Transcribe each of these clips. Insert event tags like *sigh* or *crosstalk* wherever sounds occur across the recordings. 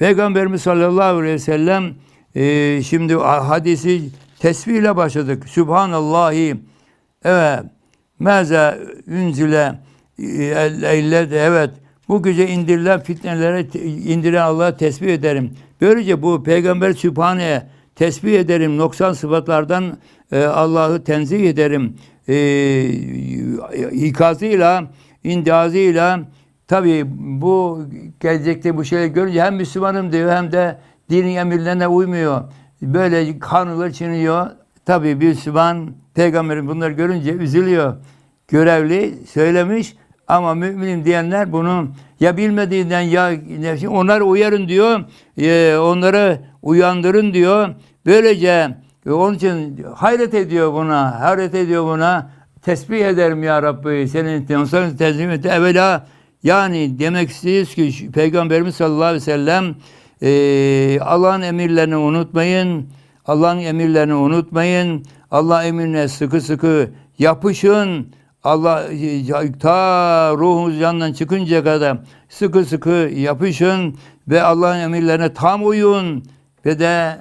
Peygamberimiz sallallahu aleyhi ve sellem e, şimdi hadisi tesbihle başladık. Sübhanallahi evet meze ünzile eyle de evet bu gece indirilen fitnelere indiren Allah'a tesbih ederim. Böylece bu peygamber Sübhane'ye tesbih ederim. Noksan sıfatlardan e, Allah'ı tenzih ederim. E, ikazıyla, indazıyla tabi bu gelecekte bu şeyleri görünce hem Müslümanım diyor hem de dinin emirlerine uymuyor. Böyle kanunlar çiğniyor. Tabi bir Müslüman peygamberin bunları görünce üzülüyor. Görevli söylemiş ama müminim diyenler bunu ya bilmediğinden ya onları uyarın diyor. e, onları uyandırın diyor. Böylece e, onun için hayret ediyor buna. Hayret ediyor buna. Tesbih ederim ya Rabbi. Senin teslim et. Evvela yani demek istiyoruz ki Peygamberimiz sallallahu aleyhi ve sellem e, Allah'ın emirlerini unutmayın. Allah'ın emirlerini unutmayın. Allah emrine sıkı sıkı yapışın. Allah ta ruhunuz yandan çıkıncaya kadar sıkı sıkı yapışın ve Allah'ın emirlerine tam uyun ve de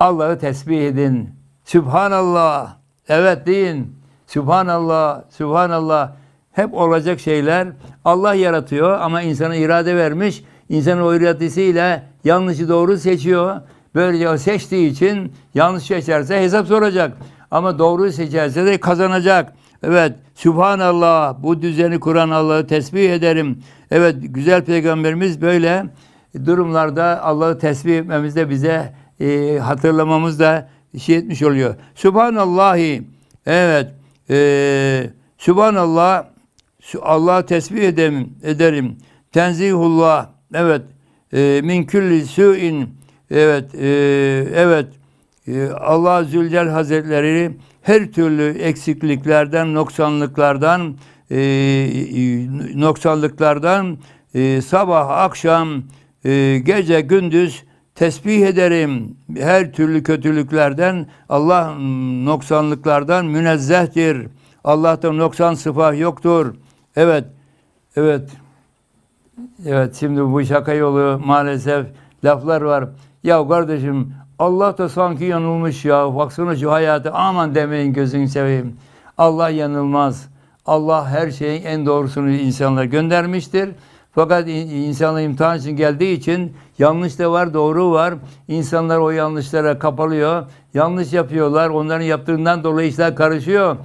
Allah'ı tesbih edin. Sübhanallah. Evet deyin. Sübhanallah. Sübhanallah. Hep olacak şeyler. Allah yaratıyor ama insana irade vermiş. İnsanın o iradesiyle yanlışı doğru seçiyor. Böylece o seçtiği için yanlış seçerse hesap soracak. Ama doğruyu seçerse de kazanacak. Evet, Sübhanallah, bu düzeni kuran Allah'ı tesbih ederim. Evet, güzel peygamberimiz böyle durumlarda Allah'ı tesbih etmemizde bize e, hatırlamamız da şey etmiş oluyor. Subhanallahi, evet, e, Subhanallah, Allah'ı tesbih ederim, ederim. Tenzihullah, evet, e, min külli su'in, evet, e, evet, e, Allah Zülcel Hazretleri her türlü eksikliklerden, noksanlıklardan, e, noksanlıklardan e, sabah, akşam, e, gece, gündüz tesbih ederim. Her türlü kötülüklerden, Allah mm, noksanlıklardan münezzehtir. Allah'ta noksan sıfat yoktur. Evet, evet. Evet şimdi bu şaka yolu maalesef laflar var. Ya kardeşim Allah da sanki yanılmış ya. Baksana şu hayatı aman demeyin gözünü seveyim. Allah yanılmaz. Allah her şeyin en doğrusunu insanlara göndermiştir. Fakat in- insanlar imtihan için geldiği için yanlış da var, doğru var. İnsanlar o yanlışlara kapalıyor. Yanlış yapıyorlar. Onların yaptığından dolayı işler karışıyor.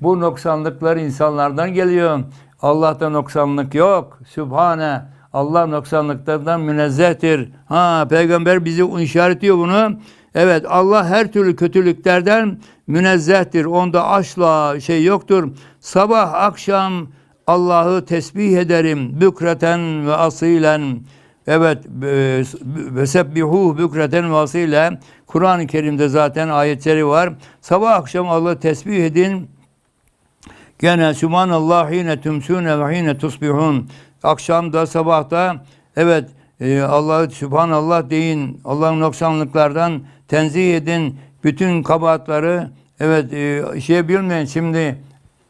Bu noksanlıklar insanlardan geliyor. Allah'ta noksanlık yok. Sübhane. Allah noksanlıklardan münezzehtir. Ha peygamber bizi işaretiyor bunu. Evet Allah her türlü kötülüklerden münezzehtir. Onda asla şey yoktur. Sabah akşam Allah'ı tesbih ederim. Bükreten ve asilen. Evet e, ve sebbihu bükreten ve asilen. Kur'an-ı Kerim'de zaten ayetleri var. Sabah akşam Allah'ı tesbih edin. Gene Subhanallah hine tümsüne ve hine tusbihun. Akşamda sabahta evet e, Allah'ı Subhanallah deyin. Allah'ın noksanlıklardan tenzih edin. Bütün kabahatları evet e, şey bilmeyin şimdi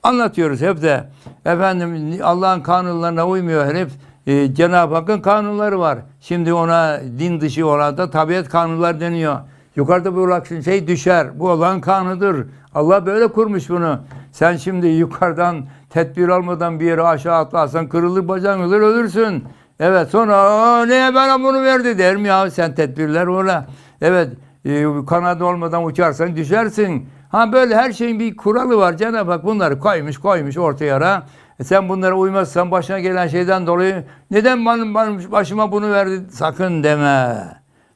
anlatıyoruz hep de. Efendim Allah'ın kanunlarına uymuyor herif. E, Cenab-ı Hakk'ın kanunları var. Şimdi ona din dışı orada tabiat kanunlar deniyor. Yukarıda bu şey düşer. Bu Allah'ın kanunudur. Allah böyle kurmuş bunu. Sen şimdi yukarıdan tedbir almadan bir yere aşağı atlarsan kırılır bacağın ölür ölürsün. Evet sonra "Aa, neye bana bunu verdi der mi ya sen tedbirler ola. Evet e, kanadı olmadan uçarsan düşersin. Ha böyle her şeyin bir kuralı var. Cenab-ı Hak bunları koymuş koymuş ortaya ara. E sen bunlara uymazsan başına gelen şeyden dolayı neden bana başıma bunu verdi? Sakın deme.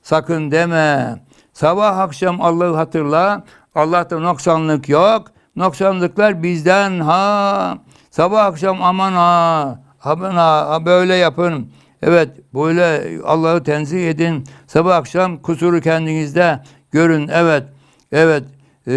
Sakın deme. Sabah akşam Allah'ı hatırla. Allah'ta noksanlık yok. Noksanlıklar bizden ha. Sabah akşam aman ha. Aman ha, böyle yapın. Evet böyle Allah'ı tenzih edin. Sabah akşam kusuru kendinizde görün. Evet. Evet. Ee,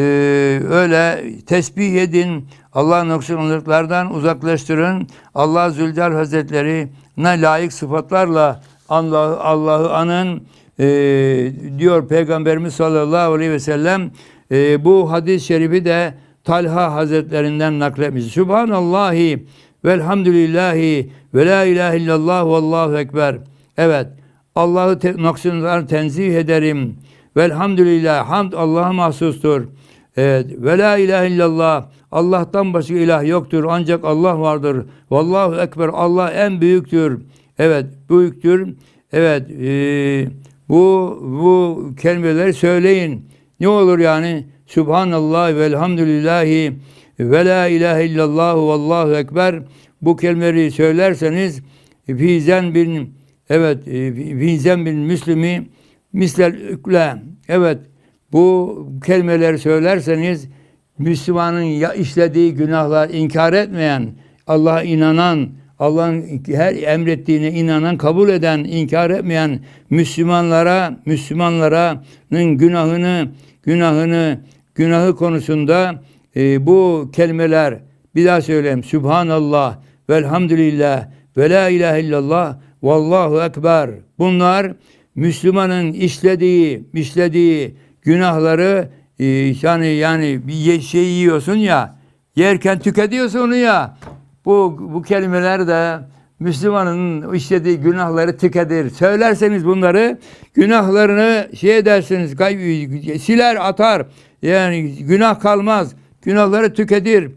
öyle tesbih edin. Allah'ın noksanlıklardan uzaklaştırın. Allah Zülcelal Hazretleri ne layık sıfatlarla Allah Allah'ı anın Ee, diyor Peygamberimiz sallallahu aleyhi ve sellem Ee, bu hadis-i şerifi de Talha Hazretlerinden nakletmiş. Subhanallahi velhamdülillahi ve la ilahe illallah ve allahu ekber. Evet Allah'ı te- noksanlar tenzih ederim. Velhamdülillah. Hamd Allah'a mahsustur. Evet. Ve la ilahe illallah. Allah'tan başka ilah yoktur. Ancak Allah vardır. Vallahu ekber. Allah en büyüktür. Evet. Büyüktür. Evet. eee, bu bu kelimeleri söyleyin. Ne olur yani? Subhanallah ve elhamdülillahi ve la ilahe illallah vallahu ekber. Bu kelimeleri söylerseniz fizen bin evet e, fizen bin müslimi mislel ükle evet bu kelimeleri söylerseniz Müslümanın ya işlediği günahlar inkar etmeyen, Allah'a inanan, Allah'ın her emrettiğine inanan, kabul eden, inkar etmeyen Müslümanlara, Müslümanlara'nın günahını, günahını, günahı konusunda e, bu kelimeler bir daha söyleyeyim. Subhanallah, velhamdülillah, ve la ilahe illallah, vallahu ekber. Bunlar Müslümanın işlediği, işlediği günahları e, yani yani bir şey yiyorsun ya, yerken tüketiyorsun onu ya. Bu bu kelimeler de Müslümanın işlediği günahları tüketir. Söylerseniz bunları günahlarını şey edersiniz, siler atar. Yani günah kalmaz. Günahları tüketir.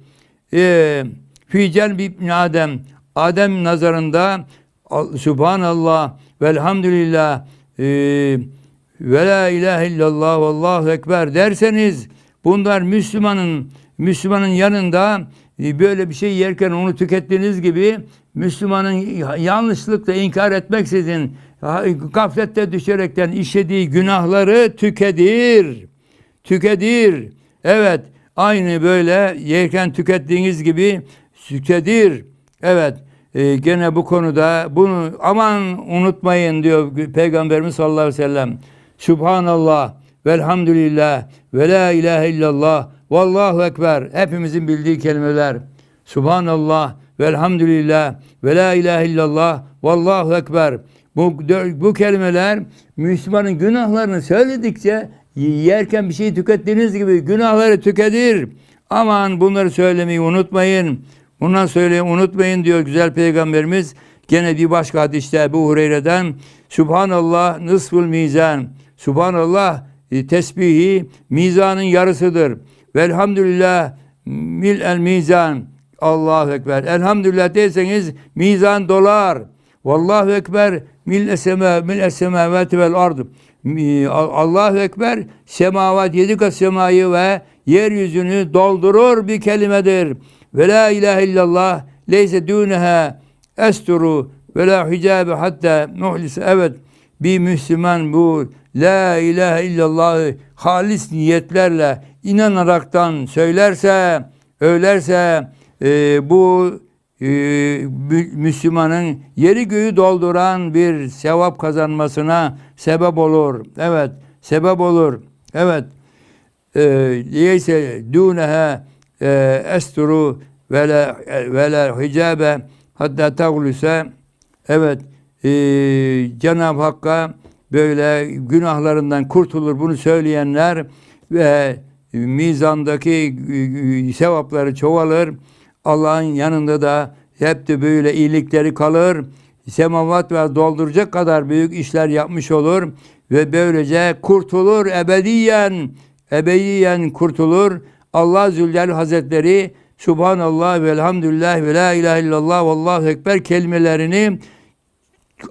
Ee, Fi celbi İbn Adem. Adem nazarında Al- Subhanallah velhamdülillah ee, ve la ilahe illallah vallahu ekber derseniz bunlar Müslümanın Müslümanın yanında e, böyle bir şey yerken onu tükettiğiniz gibi Müslümanın yanlışlıkla inkar etmeksizin gaflette düşerekten işlediği günahları tüketir. Tüketir. Evet. Aynı böyle yerken tükettiğiniz gibi tüketir. Evet. e, gene bu konuda bunu aman unutmayın diyor Peygamberimiz sallallahu aleyhi ve sellem. Subhanallah velhamdülillah ve la ilahe illallah vallahu ekber. Hepimizin bildiği kelimeler. Subhanallah velhamdülillah ve la ilahe illallah vallahu ekber. Bu, bu kelimeler Müslümanın günahlarını söyledikçe yerken bir şey tükettiğiniz gibi günahları tüketir. Aman bunları söylemeyi unutmayın. Bundan söyleyin unutmayın diyor güzel peygamberimiz. Gene bir başka hadiste Ebu Hureyre'den Subhanallah nısful mizan. Subhanallah e, tesbihi mizanın yarısıdır. Velhamdülillah mil el mizan. Allahu Ekber. Elhamdülillah derseniz mizan dolar. Vallahu Ekber mil esema mil esemavati vel ard. Mi- Allahu Ekber semavat yedi kat semayı ve yeryüzünü doldurur bir kelimedir. Ve la ilahe illallah leyse duneha esturu ve la hicabe hatta muhlise. Evet bir Müslüman bu la ilahe illallah halis niyetlerle inanaraktan söylerse, öylerse e, bu e, Mü- Müslümanın yeri göğü dolduran bir sevap kazanmasına sebep olur. Evet, sebep olur. Evet. E, Leyse duneha e, esturu ve la, ve hicabe hatta tağluse Evet. E, Cenab-ı Hakk'a böyle günahlarından kurtulur bunu söyleyenler ve mizandaki e, sevapları çoğalır. Allah'ın yanında da hep de böyle iyilikleri kalır. Semavat ve dolduracak kadar büyük işler yapmış olur ve böylece kurtulur ebediyen ebediyen kurtulur. Allah Zülcelal Hazretleri Subhanallah ve elhamdülillah ve la ilahe illallah ve allahu ekber kelimelerini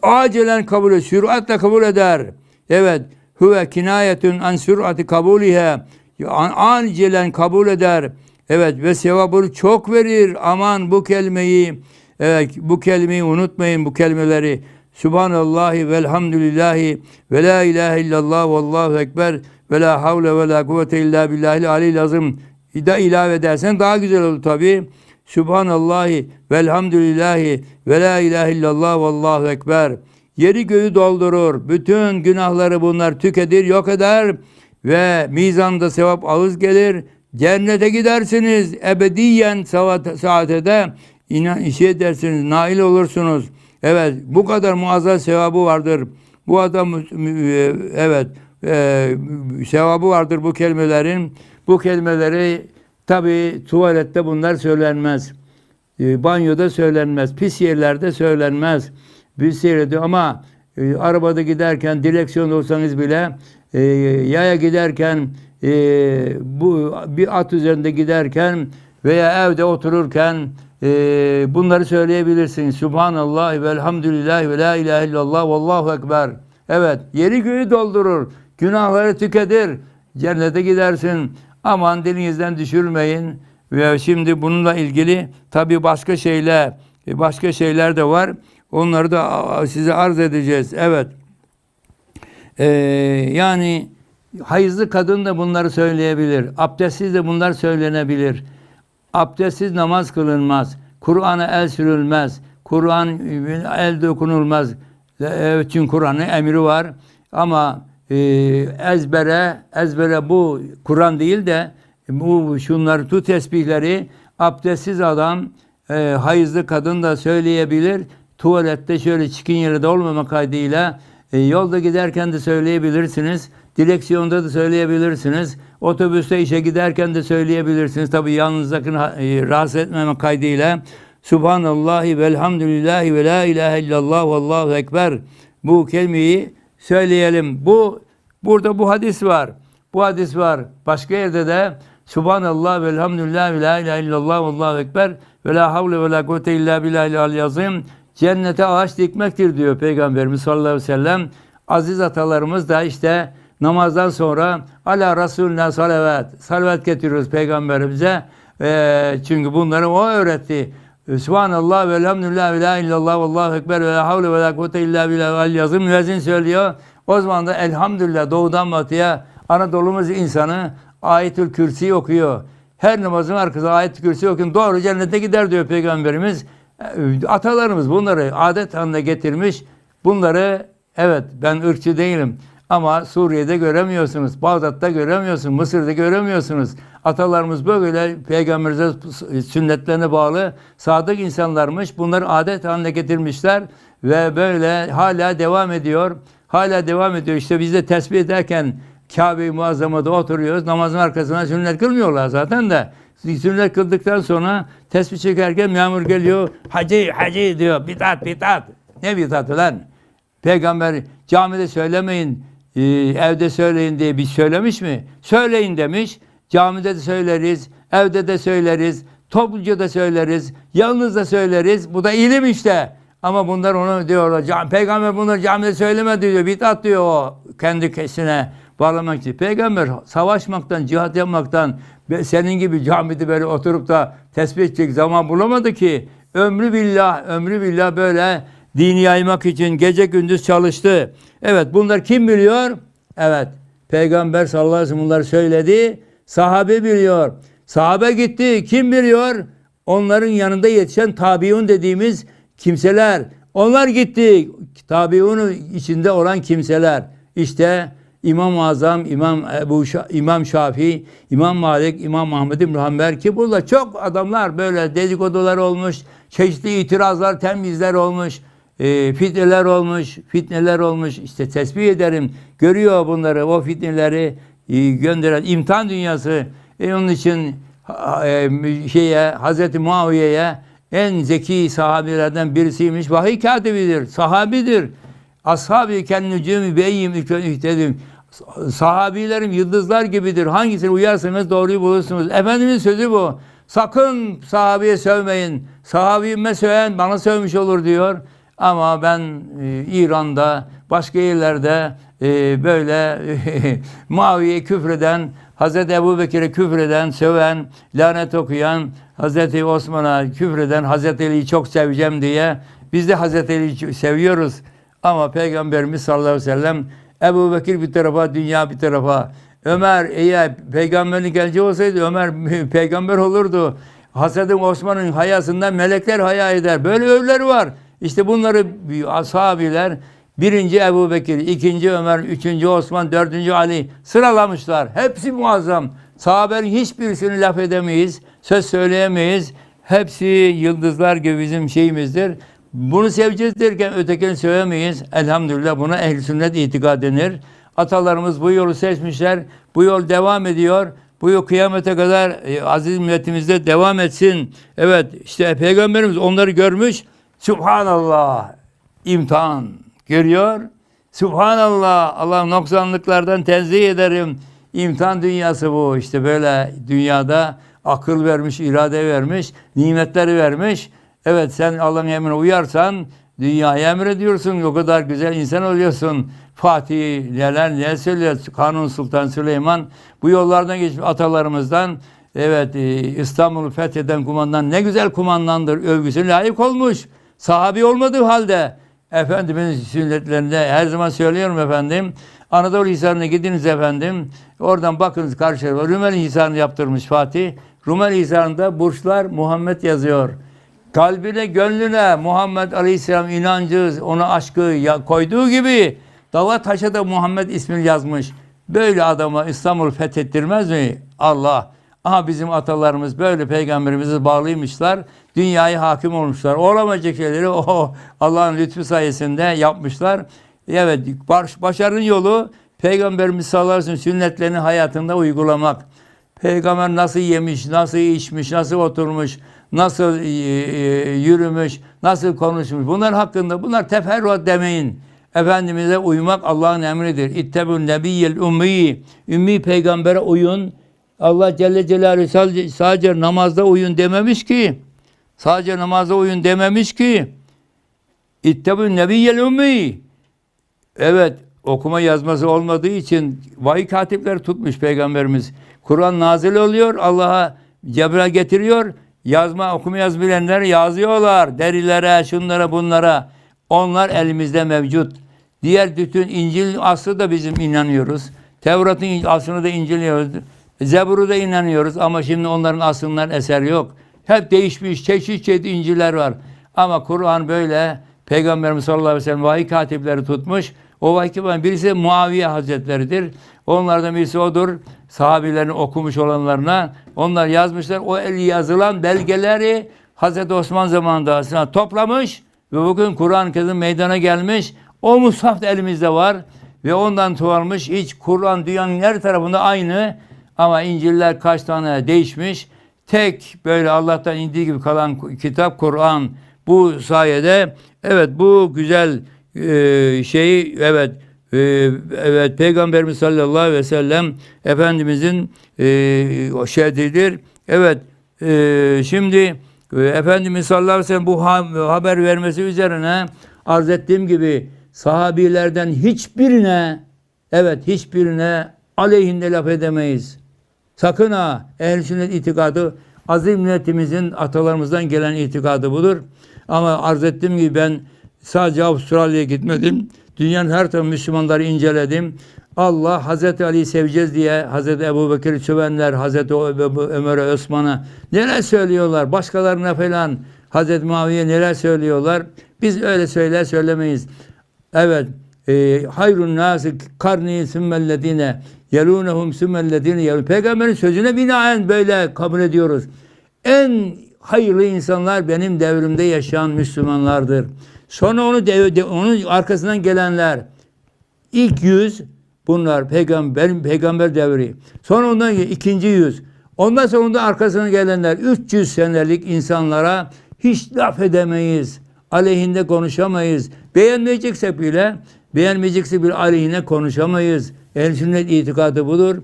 acilen kabul süratle kabul eder. Evet, huve kinayetun an sürati kabulihe. Acilen kabul eder. Evet ve sevabını çok verir. Aman bu kelimeyi, evet bu kelimeyi unutmayın bu kelimeleri. Subhanallahi velhamdülillahi ve la ilahe illallah vallahu ekber ve la havle ve la kuvvete illa billahil aliyil azim. Da ilave edersen daha güzel olur tabi. Subhanallahi velhamdülillahi ve la ilahe illallah vallahu ekber. Yeri göğü doldurur. Bütün günahları bunlar tüketir, yok eder ve mizanda sevap ağız gelir. Cennete gidersiniz. Ebediyen saat- saatede inan şey edersiniz, nail olursunuz. Evet, bu kadar muazzam sevabı vardır. Bu adam e, evet e, sevabı vardır bu kelimelerin. Bu kelimeleri tabi tuvalette bunlar söylenmez. E, banyoda söylenmez. Pis yerlerde söylenmez. Bir seyrediyor ama arabada giderken, direksiyonda olsanız bile, e, yaya giderken, e, bu bir at üzerinde giderken veya evde otururken e, bunları söyleyebilirsiniz. Subhanallah ve elhamdülillah ve la ilahe illallah ve allahu ekber. Evet, yeri göğü doldurur. Günahları tüketir. Cennete gidersin. Aman dilinizden düşürmeyin. Ve şimdi bununla ilgili tabii başka şeyler başka şeyler de var. Onları da size arz edeceğiz. Evet. Ee, yani hayızlı kadın da bunları söyleyebilir. Abdestsiz de bunlar söylenebilir. Abdestsiz namaz kılınmaz. Kur'an'a el sürülmez. Kur'an el dokunulmaz. Evet, çünkü Kur'an'ın emri var. Ama e, ezbere ezbere bu Kur'an değil de bu şunları tu tesbihleri abdestsiz adam e, hayızlı kadın da söyleyebilir. Tuvalette şöyle çikin yerde olmamak kaydıyla e, yolda giderken de söyleyebilirsiniz. Direksiyonda da söyleyebilirsiniz. Otobüste işe giderken de söyleyebilirsiniz. Tabii yalnızdakini e, rahatsız etmemek kaydıyla. Subhanallahi velhamdülillahi ve la ilahe illallah ve allahu ekber. Bu kelimeyi söyleyelim. Bu burada bu hadis var. Bu hadis var. Başka yerde de Subhanallah ve elhamdülillah ve la ilahe illallah ve allahu ekber ve la havle ve la kuvvete illa billahi yazım. Cennete ağaç dikmektir diyor Peygamberimiz sallallahu aleyhi ve sellem. Aziz atalarımız da işte namazdan sonra ala Resulüne salavat, salavat getiriyoruz Peygamberimize. Ee, çünkü bunları o öğretti. Subhanallah ve elhamdülillah ve la illallah ve allahu ekber ve la havle ve la kuvvete illa billahi yazım. Müezzin söylüyor. O zaman da elhamdülillah doğudan batıya Anadolu'muz insanı Ayetül Kürsi okuyor. Her namazın arkasında Ayetül Kürsi okuyun. Doğru cennete gider diyor Peygamberimiz. Atalarımız bunları adet haline getirmiş. Bunları evet ben ırkçı değilim. Ama Suriye'de göremiyorsunuz. Bağdat'ta göremiyorsunuz. Mısır'da göremiyorsunuz. Atalarımız böyle peygamberimize sünnetlerine bağlı sadık insanlarmış. Bunları adet haline getirmişler ve böyle hala devam ediyor. Hala devam ediyor. İşte biz de tesbih ederken Kabe-i Muazzama'da oturuyoruz. Namazın arkasına sünnet kılmıyorlar zaten de. Sünnet kıldıktan sonra tesbih çekerken memur geliyor. Hacı, hacı diyor. Bitat, bitat. Ne bitatı lan? Peygamber camide söylemeyin, e, evde söyleyin diye biz söylemiş mi? Söyleyin demiş. Camide de söyleriz, evde de söyleriz, topluca da söyleriz, yalnız da söyleriz. Bu da ilim işte. Ama bunlar onu diyorlar. Peygamber bunları camide söylemedi diyor. Bitat diyor o kendi kesine bağlamak için. Peygamber savaşmaktan, cihat yapmaktan senin gibi camide böyle oturup da tesbih edecek zaman bulamadı ki. Ömrü billah, ömrü billah böyle dini yaymak için gece gündüz çalıştı. Evet bunlar kim biliyor? Evet Peygamber sallallahu aleyhi ve sellem bunları söyledi. Sahabe biliyor. Sahabe gitti. Kim biliyor? Onların yanında yetişen tabiun dediğimiz kimseler. Onlar gitti. Tabiunun içinde olan kimseler. İşte İmam-ı Azam, İmam Ebu Şa- İmam Şafii, İmam Malik, İmam Ahmed İbn Hanbel ki burada çok adamlar böyle dedikodular olmuş, çeşitli itirazlar, temizler olmuş, e, fitneler olmuş, fitneler olmuş. İşte tesbih ederim. Görüyor bunları, o fitneleri e, gönderen imtihan dünyası. E, onun için e, şeye Hazreti Muaviye'ye en zeki sahabelerden birisiymiş. Vahiy katibidir, sahabidir. Ashab-ı kennücümü beyyim ihtedim. Sahabilerim yıldızlar gibidir. Hangisine uyarsanız doğruyu bulursunuz. Efendimiz sözü bu. Sakın sahabeye sövmeyin. Sahabime söven bana sövmüş olur diyor. Ama ben e, İran'da, başka yerlerde e, böyle *laughs* Muaviye küfreden, Hazreti Ebu Bekir'e küfreden, söven, lanet okuyan, Hazreti Osman'a küfreden, Hazreti Ali'yi çok seveceğim diye biz de Hazreti Ali'yi seviyoruz. Ama Peygamberimiz sallallahu aleyhi ve sellem Ebu Bekir bir tarafa, dünya bir tarafa. Ömer eğer peygamberlik geleceği olsaydı Ömer *laughs* peygamber olurdu. Hazreti Osman'ın hayasından melekler haya eder. Böyle övleri var. İşte bunları ashabiler birinci Ebu Bekir, ikinci Ömer, üçüncü Osman, dördüncü Ali sıralamışlar. Hepsi muazzam. Sahabenin hiçbirisini laf edemeyiz, söz söyleyemeyiz. Hepsi yıldızlar gibi bizim şeyimizdir. Bunu seveceğiz derken ötekini sevemeyiz. Elhamdülillah buna ehl sünnet itikad denir. Atalarımız bu yolu seçmişler. Bu yol devam ediyor. Bu yol kıyamete kadar e, aziz milletimizde devam etsin. Evet işte Peygamberimiz onları görmüş. Subhanallah. İmtihan. görüyor. Subhanallah. Allah noksanlıklardan tenzih ederim. İmtihan dünyası bu. İşte böyle dünyada akıl vermiş, irade vermiş, nimetleri vermiş. Evet sen Allah'ın emrine uyarsan dünyaya emrediyorsun. O kadar güzel insan oluyorsun. Fatih neler neler söylüyor. Kanun Sultan Süleyman bu yollardan geçmiş atalarımızdan evet e, İstanbul'u fetheden kumandan ne güzel kumandandır. Övgüsüne layık olmuş. Sahabi olmadığı halde Efendimizin sünnetlerinde her zaman söylüyorum efendim. Anadolu Hisarı'na gidiniz efendim. Oradan bakınız karşıya. Rumeli Hisarı'nı yaptırmış Fatih. Rumeli Hisarı'nda burçlar Muhammed yazıyor. Kalbine, gönlüne Muhammed Aleyhisselam inancı, ona aşkı koyduğu gibi dava taşa da Muhammed ismini yazmış. Böyle adama İstanbul fethettirmez mi? Allah. Aha bizim atalarımız böyle peygamberimizi bağlıymışlar. Dünyayı hakim olmuşlar. Olamayacak şeyleri o Allah'ın lütfu sayesinde yapmışlar. Evet baş, başarının yolu Peygamberimiz sallallahu aleyhi ve sellem sünnetlerini hayatında uygulamak. Peygamber nasıl yemiş, nasıl içmiş, nasıl oturmuş, nasıl e, e, yürümüş, nasıl konuşmuş. Bunlar hakkında bunlar teferruat demeyin. Efendimiz'e uymak Allah'ın emridir. İttebun nebiyyel ummi. Ümmi peygambere uyun. Allah Celle Celaluhu sadece, namazda uyun dememiş ki. Sadece namazda uyun dememiş ki. İttebun nebiyyel ummi. Evet okuma yazması olmadığı için vahiy katipleri tutmuş peygamberimiz. Kur'an nazil oluyor Allah'a Cebrail getiriyor. Yazma okuma bilenler yazıyorlar. Derilere şunlara bunlara. Onlar elimizde mevcut. Diğer bütün İncil aslı da bizim inanıyoruz. Tevrat'ın aslını da inceliyoruz. Zebur'u da inanıyoruz ama şimdi onların aslından eser yok. Hep değişmiş çeşit çeşit İncil'ler var. Ama Kur'an böyle Peygamberimiz sallallahu aleyhi ve sellem vahiy katipleri tutmuş. O vahiy katiplerin birisi Muaviye Hazretleridir. Onlardan birisi odur. Sahabilerin okumuş olanlarına onlar yazmışlar. O el yazılan belgeleri Hazreti Osman zamanında aslında toplamış ve bugün Kur'an-ı Kerim meydana gelmiş. O mushaf da elimizde var ve ondan çoğalmış. Hiç Kur'an dünyanın her tarafında aynı ama İncil'ler kaç tane değişmiş. Tek böyle Allah'tan indiği gibi kalan kitap Kur'an. Bu sayede evet bu güzel e, şeyi evet e, evet Peygamberimiz sallallahu aleyhi ve sellem Efendimizin e, o şehdidir. Evet e, şimdi e, Efendimiz sallallahu aleyhi ve sellem bu ha- haber vermesi üzerine arz ettiğim gibi sahabilerden hiçbirine evet hiçbirine aleyhinde laf edemeyiz. Sakın ha ehl sünnet itikadı azim milletimizin atalarımızdan gelen itikadı budur. Ama arz ettiğim gibi ben sadece Avustralya'ya gitmedim. Dünyanın her tarafı Müslümanları inceledim. Allah Hazreti Ali'yi seveceğiz diye Hazreti Ebu Bekir'i sövenler, Hazreti Ömer'e, Osman'a neler söylüyorlar. Başkalarına falan Hazreti Muaviye neler söylüyorlar. Biz öyle söyler söylemeyiz. Evet. E, hayrun nasi karni sümmellezine yelunehum sümmellezine yelun. Peygamberin sözüne binaen böyle kabul ediyoruz. En hayırlı insanlar benim devrimde yaşayan Müslümanlardır. Sonra onu dev, de- onun arkasından gelenler ilk yüz bunlar peygamber peygamber devri. Sonra ondan ikinci yüz. Ondan sonra da arkasından gelenler 300 senelik insanlara hiç laf edemeyiz. Aleyhinde konuşamayız. Beğenmeyeceksek bile beğenmeyeceksek bile aleyhine konuşamayız. El sünnet itikadı budur.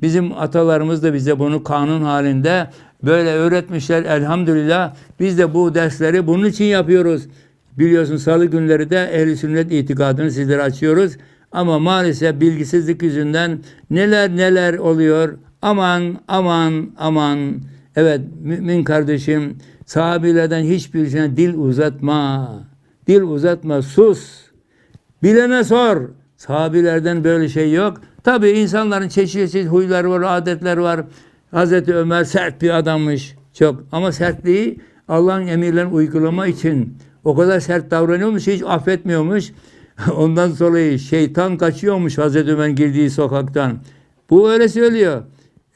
Bizim atalarımız da bize bunu kanun halinde böyle öğretmişler elhamdülillah. Biz de bu dersleri bunun için yapıyoruz. Biliyorsun salı günleri de ehl sünnet itikadını sizlere açıyoruz. Ama maalesef bilgisizlik yüzünden neler neler oluyor. Aman aman aman. Evet mümin kardeşim sahabilerden hiçbirisine dil uzatma. Dil uzatma sus. Bilene sor. Sahabilerden böyle şey yok. Tabii insanların çeşitli huyları var, adetler var. Hazreti Ömer sert bir adammış. Çok. Ama sertliği Allah'ın emirlerini uygulama için o kadar sert davranıyormuş, hiç affetmiyormuş. *laughs* Ondan sonra şeytan kaçıyormuş Hazreti Ömer'in girdiği sokaktan. Bu öyle söylüyor.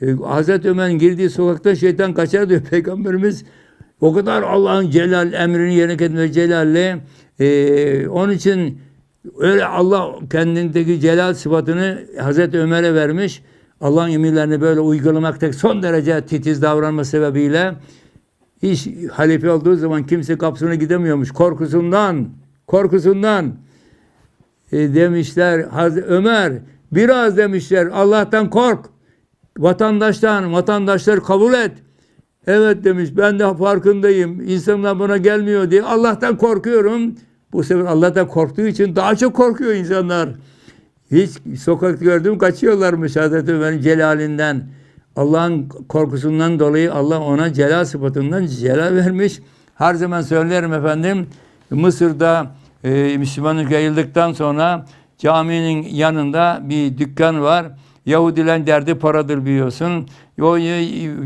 E, Hazreti Ömer'in girdiği sokakta şeytan kaçar diyor *laughs* Peygamberimiz. O kadar Allah'ın celal emrini yerine getirme celalli. E, onun için öyle Allah kendindeki celal sıfatını Hazreti Ömer'e vermiş. Allah'ın emirlerini böyle uygulamakta son derece titiz davranma sebebiyle hiç halife olduğu zaman kimse kapısına gidemiyormuş korkusundan. Korkusundan. e, demişler Haz- Ömer biraz demişler Allah'tan kork. Vatandaştan, vatandaşları kabul et. Evet demiş ben de farkındayım. İnsanlar buna gelmiyor diye Allah'tan korkuyorum. Bu sefer Allah'tan korktuğu için daha çok korkuyor insanlar. Hiç sokakta gördüm kaçıyorlarmış Hazreti Ömer'in celalinden. Allah'ın korkusundan dolayı Allah ona celal sıfatından celal vermiş. Her zaman söylerim efendim. Mısır'da e, Müslümanlık yayıldıktan sonra caminin yanında bir dükkan var. Yahudilerin derdi paradır biliyorsun. O, e,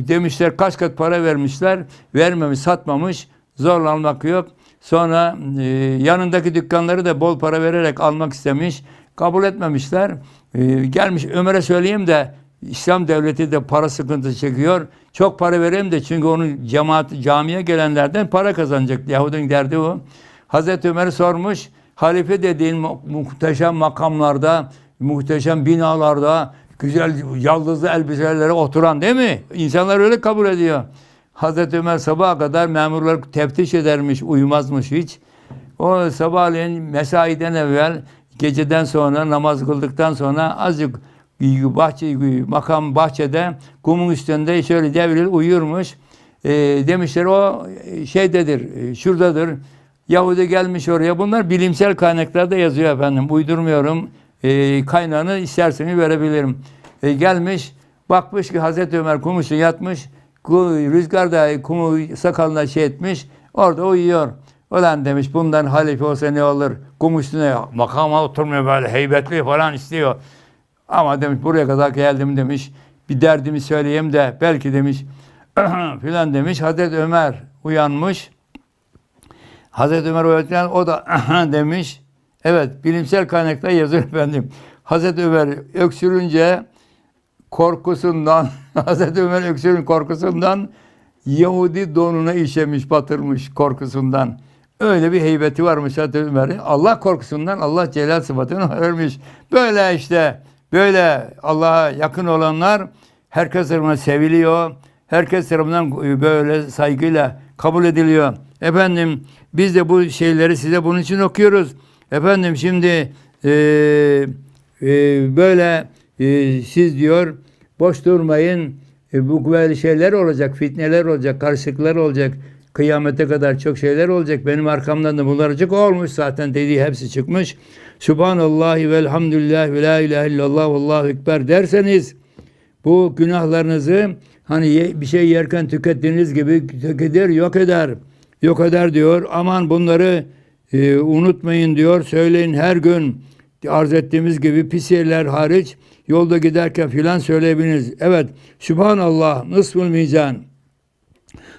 demişler kaç kat para vermişler. Vermemiş, satmamış. Zorla almak yok. Sonra e, yanındaki dükkanları da bol para vererek almak istemiş. Kabul etmemişler. E, gelmiş Ömer'e söyleyeyim de İslam devleti de para sıkıntısı çekiyor. Çok para vereyim de çünkü onun cemaat camiye gelenlerden para kazanacak. Yahudinin derdi o. Hazreti Ömer sormuş. Halife dediğin mu- muhteşem makamlarda, muhteşem binalarda, güzel yaldızlı elbiselere oturan değil mi? İnsanlar öyle kabul ediyor. Hazreti Ömer sabaha kadar memurları teftiş edermiş, uyumazmış hiç. O sabahleyin mesaiden evvel, geceden sonra, namaz kıldıktan sonra azıcık bahçe, makam bahçede kumun üstünde şöyle devrilir uyuyormuş. E, demişler o şeydedir, e, şuradadır. Yahudi gelmiş oraya. Bunlar bilimsel kaynaklarda yazıyor efendim. Uydurmuyorum. E, kaynağını isterseniz verebilirim. E, gelmiş, bakmış ki Hazreti Ömer kum üstüne yatmış. Rüzgar da kumu sakalına şey etmiş. Orada uyuyor. Ulan demiş bundan halife olsa ne olur? Kum üstüne makama oturmuyor böyle heybetli falan istiyor. Ama demiş buraya kadar geldim demiş. Bir derdimi söyleyeyim de belki demiş *clears throat* filan demiş. Hazreti Ömer uyanmış. Hazreti Ömer uyanırken o da *clears throat* demiş. Evet bilimsel kaynakta yazıyor efendim. Hazreti Ömer öksürünce korkusundan *laughs* Hazreti Ömer öksürün korkusundan Yahudi donuna işemiş, batırmış korkusundan. Öyle bir heybeti varmış Hazreti Ömer'in. Allah korkusundan Allah celal sıfatını *laughs* vermiş. Böyle işte böyle Allah'a yakın olanlar herkes tarafından seviliyor. Herkes tarafından böyle saygıyla kabul ediliyor. Efendim biz de bu şeyleri size bunun için okuyoruz. Efendim şimdi eee e, böyle e, siz diyor boş durmayın. E, bu böyle şeyler olacak, fitneler olacak, karışıklıklar olacak. Kıyamete kadar çok şeyler olacak. Benim arkamdan da bunlar çok olmuş zaten dediği hepsi çıkmış. Subhanallah ve elhamdülillah ve la ilahe illallah ve allahu ekber derseniz bu günahlarınızı hani bir şey yerken tükettiğiniz gibi tüketir, yok eder. Yok eder diyor. Aman bunları e, unutmayın diyor. Söyleyin her gün arz ettiğimiz gibi pis yerler hariç yolda giderken filan söyleyebiliriz. Evet. Subhanallah nısful mizan.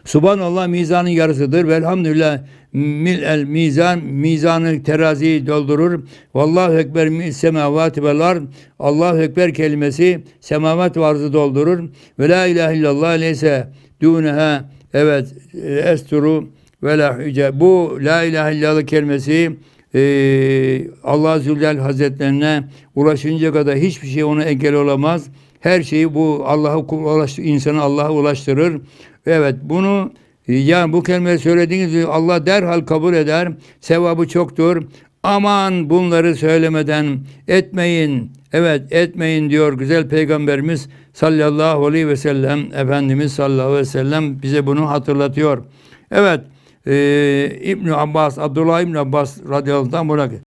Subhanallah mizanın yarısıdır. Velhamdülillah mil el mizan mizanı teraziyi doldurur. Vallahu ekber mil semavati vel ard. Allahu ekber kelimesi semavat ve doldurur. Ve la ilahe illallah leyse duneha evet e, esturu ve la hüce. Bu la ilahe illallah kelimesi e, Allah Zülcelal Hazretlerine ulaşınca kadar hiçbir şey ona engel olamaz. Her şeyi bu Allah'a ulaş, insanı Allah'a ulaştırır. Evet bunu yani bu kelimeyi söylediğiniz gibi Allah derhal kabul eder. Sevabı çoktur. Aman bunları söylemeden etmeyin. Evet etmeyin diyor güzel peygamberimiz sallallahu aleyhi ve sellem. Efendimiz sallallahu aleyhi ve sellem bize bunu hatırlatıyor. Evet e, İbn Abbas, Abdullah İbn Abbas radıyallahu anh